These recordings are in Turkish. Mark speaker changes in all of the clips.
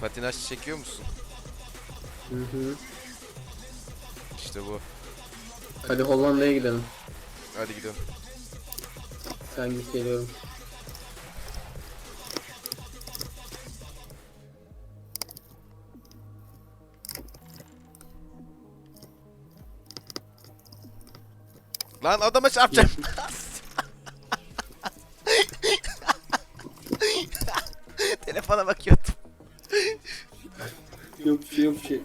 Speaker 1: Patinaj çekiyor musun?
Speaker 2: Hı hı.
Speaker 1: İşte bu.
Speaker 2: Hadi Hollanda'ya gidelim.
Speaker 1: Hadi gidelim.
Speaker 2: Sen git geliyorum.
Speaker 1: Lan adama çarpacağım. Telefona bakıyordum.
Speaker 2: Yok bir şey.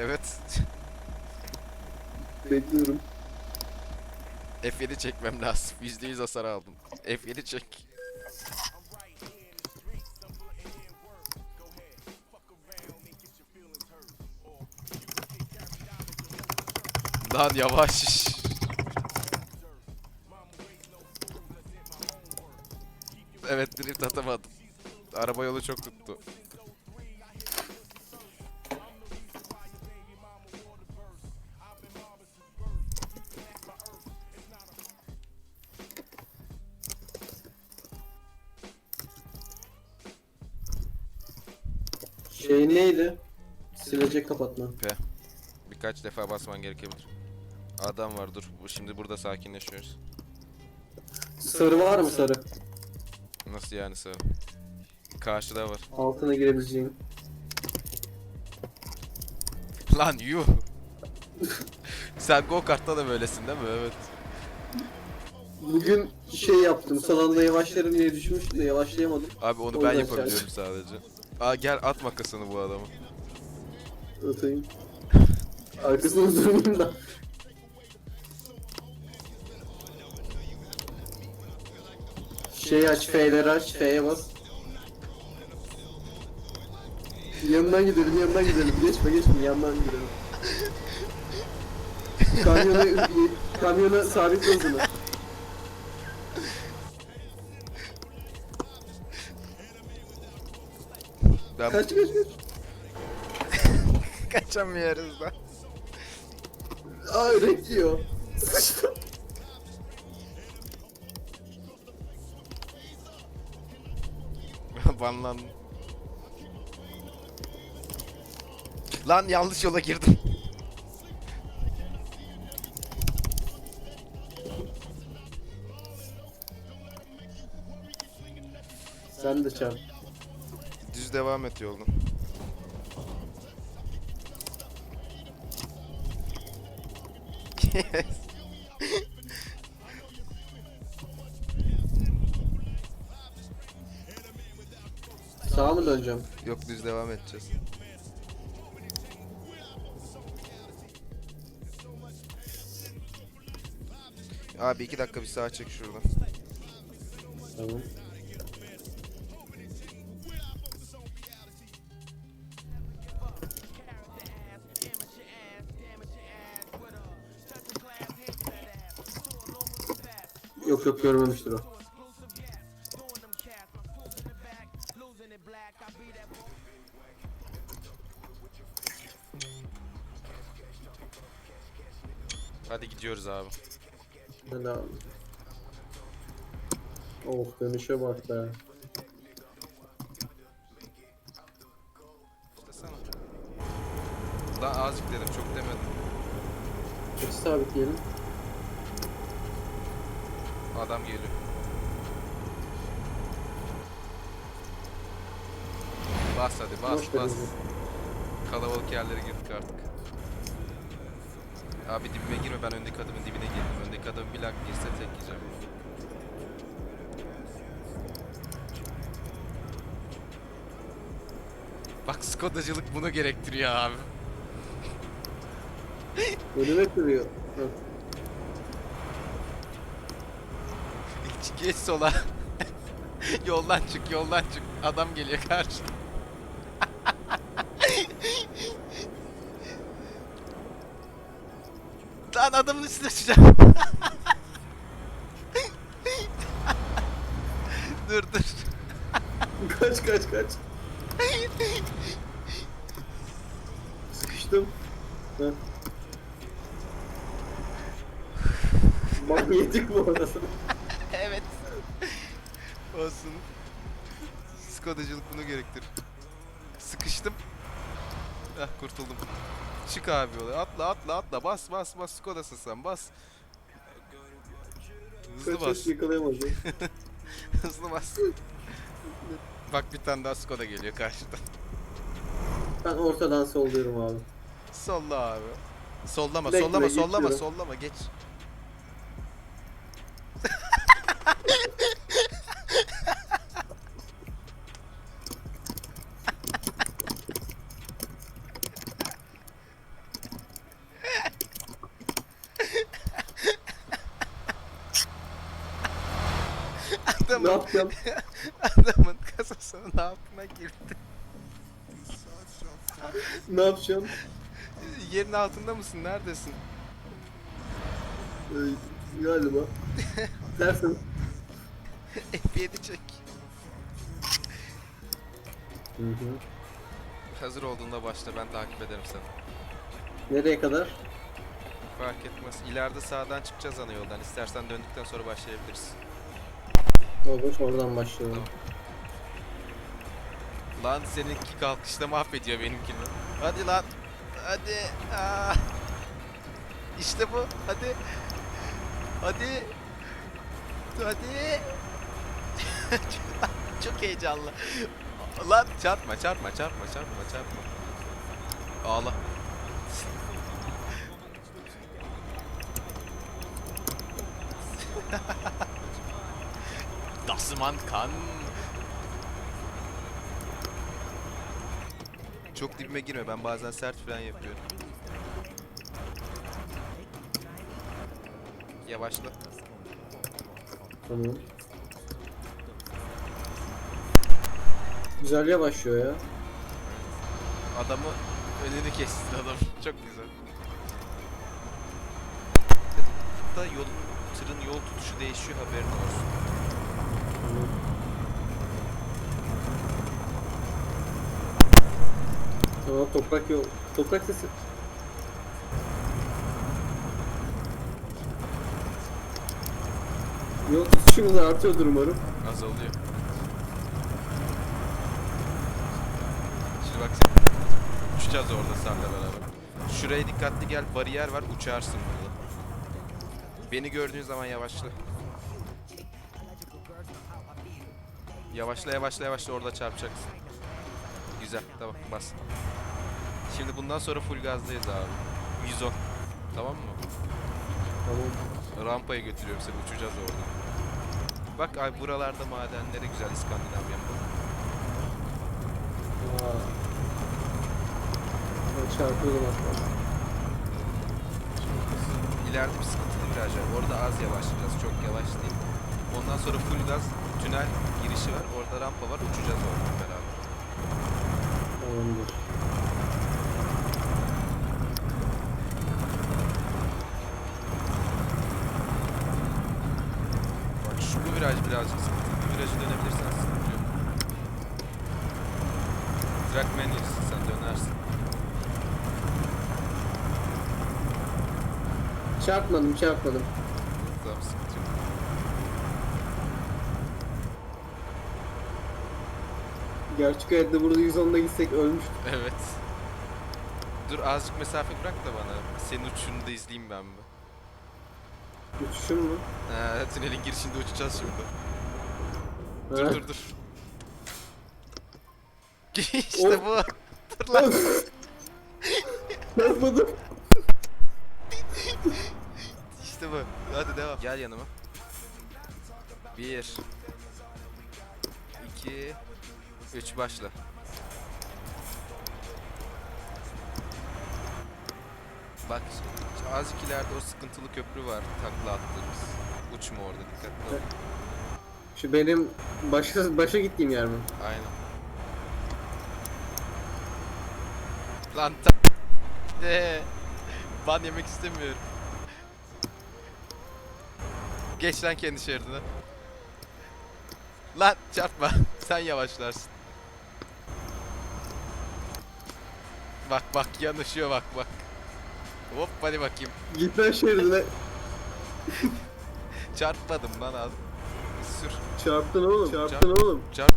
Speaker 1: Evet.
Speaker 2: Bekliyorum.
Speaker 1: F7 çekmem lazım. %100 hasar aldım. F7 çek. Lan yavaş. Evet drift atamadım. Araba yolu çok tuttu.
Speaker 2: Neydi? Silecek kapatma.
Speaker 1: Birkaç defa basman gerekebilir. Adam var dur. Bu Şimdi burada sakinleşiyoruz.
Speaker 2: Sarı var mı sarı?
Speaker 1: Nasıl yani sağ? Karşıda var.
Speaker 2: Altına girebileceğim.
Speaker 1: Lan yuh. Sen go kart'ta da böylesin değil mi? Evet.
Speaker 2: Bugün şey yaptım. Son anda yavaşlarım diye düşünmüştüm de yavaşlayamadım.
Speaker 1: Abi onu ben
Speaker 2: yüzden
Speaker 1: yapabiliyorum sadece. Aa gel at makasını bu adamı.
Speaker 2: Atayım. Arkasını durmayayım da. Şey aç, F'leri aç, F'ye bas. Yanından gidelim, yanından gidelim. Geçme, geçme, yanından gidelim. Kamyona, kamyona sabit hızını.
Speaker 1: Ben
Speaker 2: Kaç, kaç, kaç.
Speaker 1: kaçamıyoruz da.
Speaker 2: Aa, renk yiyor.
Speaker 1: Banlandım. Lan yanlış yola girdim.
Speaker 2: Sen de çarp.
Speaker 1: Düz devam et yoldan. Yes.
Speaker 2: Sağa mı döneceğim?
Speaker 1: Yok düz devam edeceğiz. Abi iki dakika bir sağa çek şuradan.
Speaker 2: Tamam. Yok yok görmemiştir o.
Speaker 1: Hadi gidiyoruz abi.
Speaker 2: Abi. Of dönüşe bak be.
Speaker 1: Daha azıcık dedim çok demedim.
Speaker 2: Çok sabitleyelim.
Speaker 1: Adam geliyor. Bas hadi bas
Speaker 2: Boş
Speaker 1: bas. Kalabalık yerlere girdik artık. Abi dibime girme ben öndeki adamın dibine girdim. Öndeki adam bir lak girse tek yiyeceğim. Bak Skodacılık bunu gerektiriyor abi.
Speaker 2: Önüme kırıyor.
Speaker 1: Geç sola. yoldan çık, yoldan çık. Adam geliyor karşı. Lan adamın üstüne çıkacağım. dur dur.
Speaker 2: kaç kaç kaç. Sıkıştım. Heh. Manyetik bu arada.
Speaker 1: Olsun. Skodacılık bunu gerektirir. Sıkıştım. Heh kurtuldum. Çık abi yola. Atla atla atla. Bas bas bas. Skodasın sen bas. Hızlı
Speaker 2: Kaç
Speaker 1: bas. Hızlı bas. Bak bir tane daha Skoda geliyor karşıdan.
Speaker 2: Ben ortadan solluyorum abi.
Speaker 1: Solla abi. Sollama
Speaker 2: Bekle,
Speaker 1: sollama sollama
Speaker 2: geçiyorum.
Speaker 1: sollama geç.
Speaker 2: Ne yapacağım?
Speaker 1: adamın kasasının altına girdi.
Speaker 2: Ne yapacağım?
Speaker 1: Yerin altında mısın? Neredesin?
Speaker 2: Ee, galiba. Dersin.
Speaker 1: F7 çek.
Speaker 2: Hı hı.
Speaker 1: Hazır olduğunda başla ben takip ederim seni.
Speaker 2: Nereye kadar?
Speaker 1: Fark etmez. İleride sağdan çıkacağız ana yoldan. İstersen döndükten sonra başlayabiliriz.
Speaker 2: Olur oradan başlayalım.
Speaker 1: Lan seninki kalkışta mahvediyor benimkini. Hadi lan. Hadi. Aa. İşte bu. Hadi. Hadi. Hadi. Çok heyecanlı. Lan çarpma çarpma çarpma çarpma çarpma. Ağla. Das man kann. Çok dibime girme ben bazen sert fren yapıyorum. Yavaşla.
Speaker 2: Tamam. Güzel yavaşlıyor ya.
Speaker 1: Adamı önünü kestin adam. Çok güzel. Da yolun tırın yol tutuşu değişiyor haberin olsun.
Speaker 2: Tamam. Toprak yol. Toprak sesi. Yol tutuşumuz artıyordur umarım.
Speaker 1: Azalıyor. Şimdi bak sen uçacağız orada senle beraber. Şuraya dikkatli gel bariyer var uçarsın burada. Beni gördüğün zaman yavaşla. Yavaşla yavaşla yavaşla orada çarpacaksın. Güzel tamam bas. Şimdi bundan sonra full gazdayız abi. 110. Tamam mı?
Speaker 2: Tamam.
Speaker 1: Rampaya götürüyorum seni uçacağız orada. Bak ay buralarda madenleri güzel İskandinavya.
Speaker 2: Aa. Ben çarpıyordum hatta.
Speaker 1: İleride bir sıkıntılı viraj var. Orada az yavaşlayacağız. Çok yavaş değil. Ondan sonra full gaz tünel girişi var. Orada rampa var. Uçacağız orada beraber.
Speaker 2: Tamamdır.
Speaker 1: Bak şu bu viraj birazcık sıkıntılı. Bu virajı dönebilirsen sıkıntı yok. Trackman yerisin sen dönersin.
Speaker 2: Çarpmadım çarpmadım.
Speaker 1: Tamam sıkıntı yok.
Speaker 2: Gerçek hayatta burada 110'da gitsek ölmüştük.
Speaker 1: Evet. Dur azıcık mesafe bırak da bana. Senin uçuşunu da izleyeyim ben bir.
Speaker 2: Uçuşum mu?
Speaker 1: Ha, tünelin girişinde uçacağız şimdi. Dur dur dur. işte bu. Dur lan.
Speaker 2: Çarpmadım.
Speaker 1: İşte bu. Hadi devam. Gel yanıma. Bir. iki, Üç başla. Bak azıcık ileride o sıkıntılı köprü var takla attığımız. Uçma orada dikkatli ol.
Speaker 2: Şu benim başa, başa gittiğim yer mi?
Speaker 1: Aynen. Lan ta- de ban yemek istemiyorum. geç lan kendi şeridine. Lan çarpma. Sen yavaşlarsın. Bak bak yanışıyor bak bak. Hop hadi bakayım.
Speaker 2: Git lan şeridine.
Speaker 1: Çarpmadım lan az. Sür.
Speaker 2: Çarptın oğlum.
Speaker 1: Çarp-
Speaker 2: Çarptın oğlum.
Speaker 1: Çarp.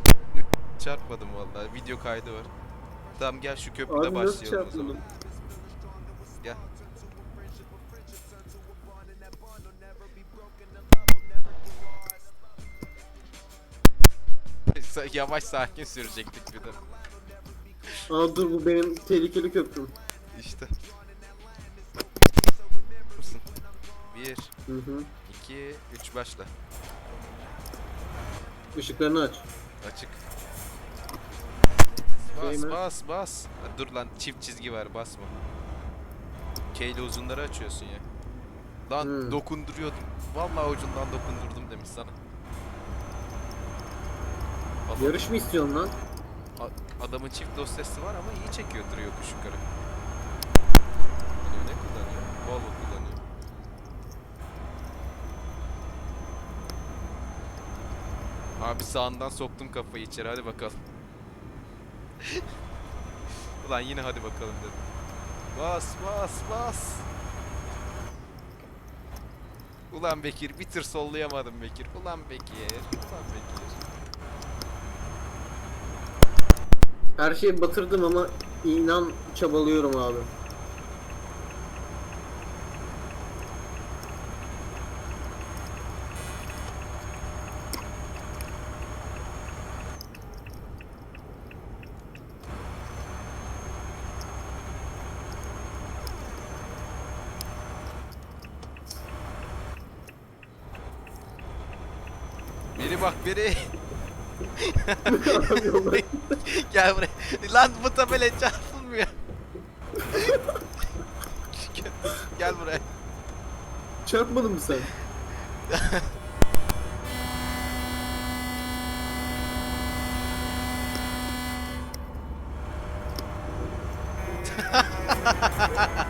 Speaker 1: Çarpmadım vallahi. Video kaydı var. Tamam gel şu köprüde
Speaker 2: Abi nasıl
Speaker 1: başlayalım o zaman.
Speaker 2: çarpmadın?
Speaker 1: Gel. Sa- Yavaş sakin sürecektik bir de.
Speaker 2: Aa dur bu benim tehlikeli köprüm.
Speaker 1: İşte. Mısın? Bir,
Speaker 2: Hı hı.
Speaker 1: iki, üç başla.
Speaker 2: Işıklarını aç.
Speaker 1: Açık. Bas bas bas. Ha, Dur lan çift çizgi var basma. K ile uzunları açıyorsun ya. Lan
Speaker 2: Hmm.
Speaker 1: dokunduruyordum. Vallahi ucundan dokundurdum demiş sana. Adam-
Speaker 2: Yarış mı istiyorsun lan?
Speaker 1: Adamın çift dosyası var ama iyi çekiyor tırı yokuş yukarı. Ne kullanıyor? Volvo kullanıyor. Abi sağından soktum kafayı içeri hadi bakalım. Ulan yine hadi bakalım dedim. Bas bas bas. Ulan Bekir bir tır sollayamadım Bekir. Ulan Bekir. Ulan Bekir.
Speaker 2: Her şeyi batırdım ama inan çabalıyorum abi.
Speaker 1: Biri bak biri. Gel buraya. Lan bu tabela çarpılmıyor. Gel buraya.
Speaker 2: Çarpmadın mı sen?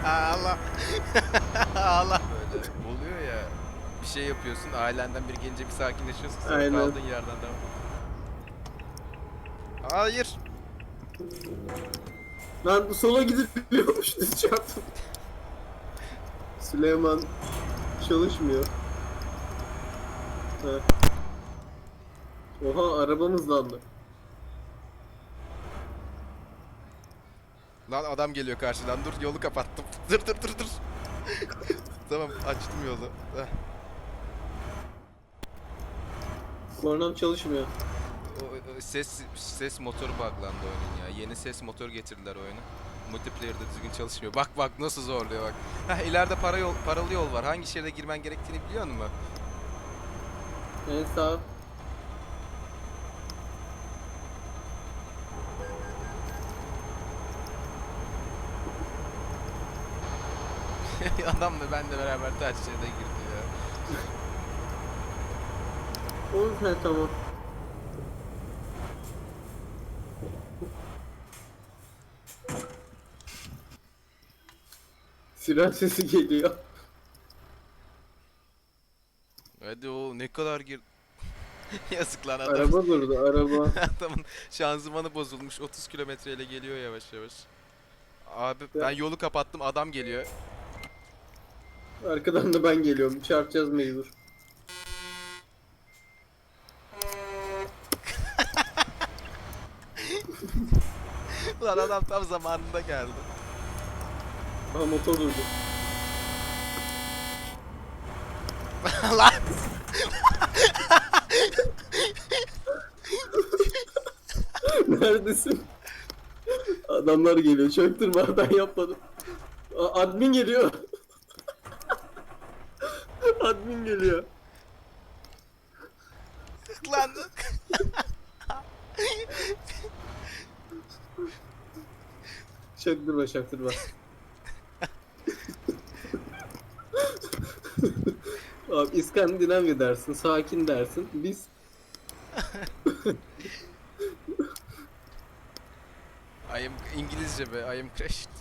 Speaker 1: Allah. Allah. Böyle oluyor ya. Bir şey yapıyorsun, ailenden biri gelince bir sakinleşiyorsun. Sonra
Speaker 2: Aynen.
Speaker 1: kaldığın yerden devam. Hayır.
Speaker 2: Lan sola gidip biliyormuş çarptım. Süleyman çalışmıyor. Ha. Oha arabamız landı.
Speaker 1: Lan adam geliyor karşıdan. Dur yolu kapattım. Dur dur dur dur. tamam açtım yolu. Heh.
Speaker 2: Kornam çalışmıyor.
Speaker 1: O, ses ses motoru buglandı oyunun ya. Yeni ses motoru getirdiler oyuna. Multiplayer'da düzgün çalışmıyor. Bak bak nasıl zorluyor bak. Heh ileride para yol, paralı yol var. Hangi şeride girmen gerektiğini biliyor musun?
Speaker 2: En sağ.
Speaker 1: Adamla ben de beraber ters şeride girdi ya.
Speaker 2: Oğlum he tamam. Siren sesi geliyor.
Speaker 1: Hadi o ne kadar gir... Yazık lan adam.
Speaker 2: Araba durdu araba.
Speaker 1: Adamın şanzımanı bozulmuş. 30 kilometreyle geliyor yavaş yavaş. Abi ben yolu kapattım. Adam geliyor.
Speaker 2: Arkadan da ben geliyorum. Çarpacağız mecbur.
Speaker 1: Lan adam tam zamanında geldi.
Speaker 2: Aha motor durdu.
Speaker 1: lan!
Speaker 2: Neredesin? Adamlar geliyor. Çöktürme ben yapmadım. A- admin geliyor. admin geliyor.
Speaker 1: lan!
Speaker 2: Çaktırma çaktırma. Abi İskandinavya dersin, sakin dersin. Biz
Speaker 1: I am İngilizce be. I am crashed.